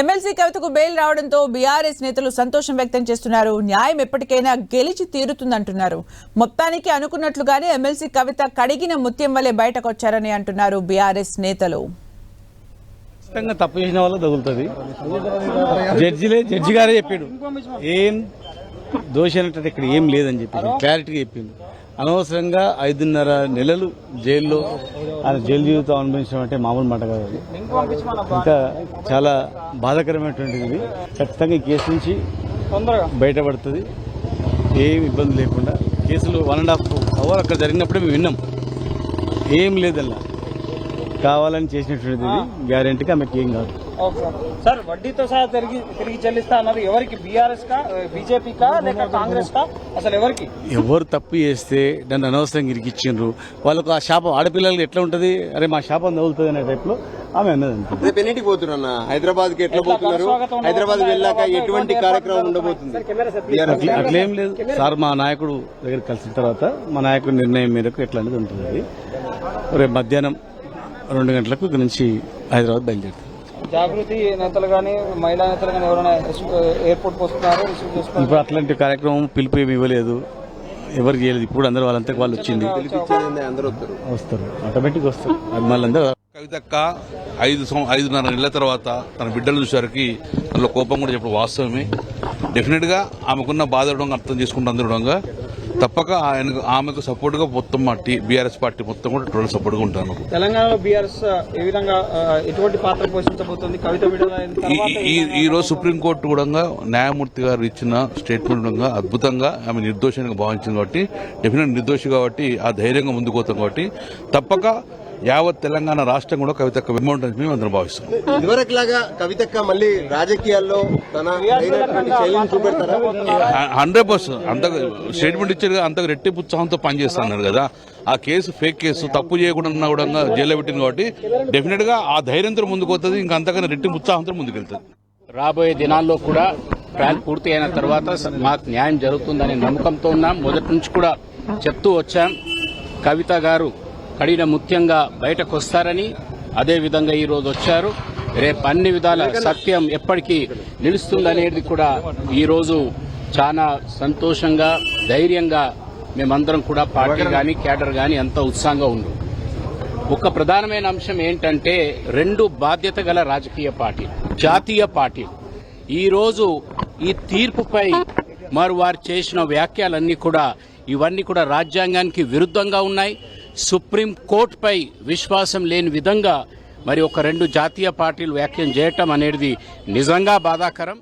MLC కవితకు bail రావడంతో BRS నేతలు సంతోషం వ్యక్తం చేస్తున్నారు. న్యాయం ఎప్పటికైనా గెలిచి తీరుతుందంటున్నారు. మొత్తానికి అనుకున్నట్లుగానే ఎమ్మెల్సీ కవిత కడిగిన ముత్యం వలె బయటకొచ్చారని అంటున్నారు బీఆర్ఎస్ నేతలు. ఖచ్చితంగా తప్పు చేసిన వల్ల తగులుతుంది. జడ్జిలే జడ్జి గారే చెప్పాడు. ఏం దోషి ఇక్కడ ఏం లేదని చెప్పి క్లారిటీగా చెప్పిండు. అనవసరంగా ఐదున్నర నెలలు జైల్లో ఆయన జైలు జీవితం అనుభవించడం అంటే మామూలు మాట కాదు అది. ఇంకా చాలా బాధాకరమైనటువంటిది ఇది. ఖచ్చితంగా ఈ కేసు నుంచి బయటపడుతుంది. ఏం ఇబ్బంది లేకుండా. కేసులు వన్ అండ్ హాఫ్ అవర్ అక్కడ జరిగినప్పుడే మేము విన్నాం. ఏం లేదల్లా. కావాలని చేసినటువంటిది గ్యారెంటీగా ఆమెకి ఏం కాదు. సార్ వడ్డీతో సహా తిరిగి తిరిగి చెల్లిస్తా అన్నారు. ఎవరికి? బీఆర్ఎస్ కా? బీజేపీ కా? లేక కాంగ్రెస్ కా? అసలు ఎవరికి? ఎవరు తప్పు చేస్తే నన్ను అనవసరంగా ఇరికిచ్చిండ్రు. వాళ్ళకు ఆ శాపం ఆడపిల్లలకి ఎట్లా ఉంటది? అరే మా శాపం తగులుతుంది అనే టైప్లో ఆమె అన్నది రేపు ఎన్నింటికి పోతున్నా హైదరాబాద్కి ఎట్లా పోతున్నారు? హైదరాబాద్ వెళ్ళాక ఎటువంటి కార్యక్రమం ఉండబోతుంది? అట్లా లేదు. సార్ మా నాయకుడు దగ్గర కలిసిన తర్వాత మా నాయకుడి నిర్ణయం మేరకు ఎట్లా అనేది ఉంటుంది అది రేపు మధ్యాహ్నం రెండు గంటలకు ఇక్కడ నుంచి హైదరాబాద్ బయలుదేరుతాం. జాగృతి నేతలు కానీ మహిళా నేతలు కానీ ఎవరైనా ఎయిర్పోర్ట్ వస్తున్నారు రిసీవ్ ఇప్పుడు అట్లాంటి కార్యక్రమం పిలుపు ఏమి ఇవ్వలేదు. ఎవరు చేయలేదు. ఇప్పుడు అందరూ వాళ్ళంతా వాళ్ళు వచ్చింది. అందరూ వస్తారు. వస్తారు. ఆటోమేటిక్ వస్తారు. అభిమానులందరూ కవితక్క ఐదు ఐదున్నర నెలల తర్వాత తన బిడ్డలు చూసేసరికి అందులో కోపం కూడా చెప్పడం వాస్తవమే. డెఫినెట్గా ఆమెకున్న బాధ అర్థం చేసుకుంటూ అందడంగా తప్పక ఆయనకు ఆమెకు సపోర్ట్గా మొత్తం మా టీ బీఆర్ఎస్ పార్టీ మొత్తం కూడా టోటల్ సపోర్ట్గా ఉంటాను తెలంగాణలో బీఆర్ఎస్ ఏ విధంగా ఎటువంటి పాత్ర పోషించబోతుంది? కవిత ఈ- రోజు సుప్రీంకోర్టు కూడా న్యాయమూర్తి గారు ఇచ్చిన స్టేట్మెంట్ అద్భుతంగా ఆమె నిర్దోషంగా భావించింది కాబట్టి డెఫినెట్ నిర్దోషి కాబట్టి ఆ ధైర్యంగా ముందుకు పోతాం కాబట్టి తప్పక యావత్ తెలంగాణ రాష్ట్రం కూడా కవితక్క వెంబడి మేము అందరం భావిస్తున్నాం. లాగా కవితక్క మళ్ళీ రాజకీయాల్లో తన హండ్రెడ్ పర్సెంట్. అంత స్టేట్మెంట్ ఇచ్చారు అంత రెట్టింపు ఉత్సాహంతో పనిచేస్తున్నారు కదా. ఆ కేసు ఫేక్ కేసు తప్పు చేయకుండా కూడా జైల్లో పెట్టింది కాబట్టి డెఫినెట్గా ఆ ధైర్యంతో ముందుకు పోతుంది ఇంకా అంతకన్నా రెట్టింపు ఉత్సాహంతో ముందుకు వెళ్తుంది రాబోయే దినాల్లో కూడా ట్రయల్ పూర్తి అయిన తర్వాత మాకు న్యాయం జరుగుతుందనే నమ్మకంతో ఉన్నాం. మొదటి నుంచి కూడా చెప్తూ వచ్చాం. కవిత గారు కడిన ముత్యంగా బయటకు వస్తారని అదే విధంగా ఈ రోజు వచ్చారు. రేపు అన్ని విధాల సత్యం ఎప్పటికీ నిలుస్తుందనేది కూడా ఈ రోజు చాలా సంతోషంగా ధైర్యంగా మేమందరం కూడా పార్టీ గాని కేడర్ గాని ఎంత ఉత్సాహంగా ఉన్నాం ఒక ప్రధానమైన అంశం ఏంటంటే రెండు బాధ్యత గల రాజకీయ పార్టీ జాతీయ పార్టీ ఈరోజు ఈ తీర్పుపై మరి వారు చేసిన వ్యాఖ్యలన్నీ కూడా ఇవన్నీ కూడా రాజ్యాంగానికి విరుద్ధంగా ఉన్నాయి. సుప్రీం కోర్టుపై విశ్వాసం లేని విధంగా మరి ఒక రెండు జాతీయ పార్టీలు వ్యాఖ్యం చేయటం అనేది నిజంగా బాధాకరం.